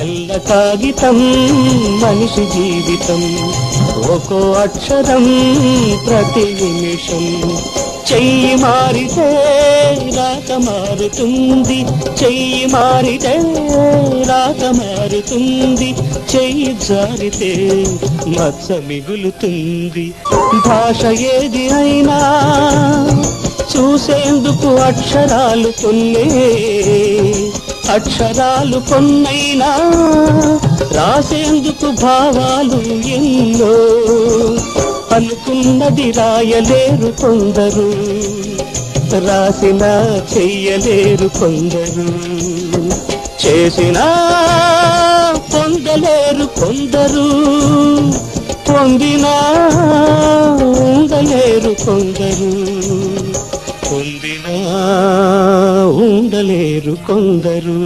తెల్ల కాగితం మనిషి జీవితం. ఒక్కో అక్షరం ప్రతి నిమిషం. చెయ్యి మారితే రాక మారుతుంది. చెయ్యి మారితే రాక మారుతుంది. చెయ్యి జారితే మచ్చ మిగులుతుంది. భాష ఏది అయినా చూసేందుకు అక్షరాలు కొన్నే అక్షరాలు కొన్నైనా రాసేందుకు భావాలు ఎన్నో అనుకున్నది రాయలేరు కొందరు రాసిన చెయ్యలేరు కొందరు చేసినా పొందలేరు కొందరు పొందినా ఉండలేరు కొందరు పొందినా ఉండలేరు కొందరు.